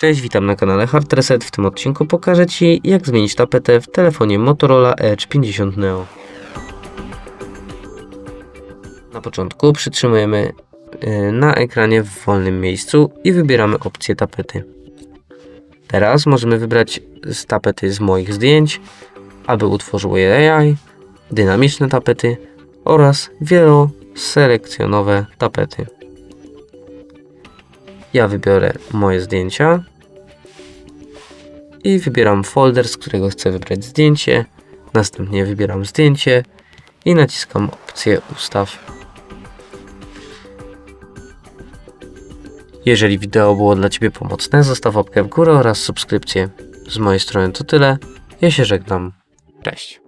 Cześć, witam na kanale Hard Reset. W tym odcinku pokażę Ci, jak zmienić tapetę w telefonie Motorola Edge 50 Neo. Na początku przytrzymujemy y, na ekranie w wolnym miejscu i wybieramy opcję tapety. Teraz możemy wybrać z tapety z moich zdjęć, aby utworzyło je AI, dynamiczne tapety oraz wieloselekcjonowe tapety. Ja wybiorę moje zdjęcia i wybieram folder, z którego chcę wybrać zdjęcie. Następnie wybieram zdjęcie i naciskam opcję ustaw. Jeżeli wideo było dla Ciebie pomocne, zostaw łapkę w górę oraz subskrypcję. Z mojej strony to tyle. Ja się żegnam. Cześć.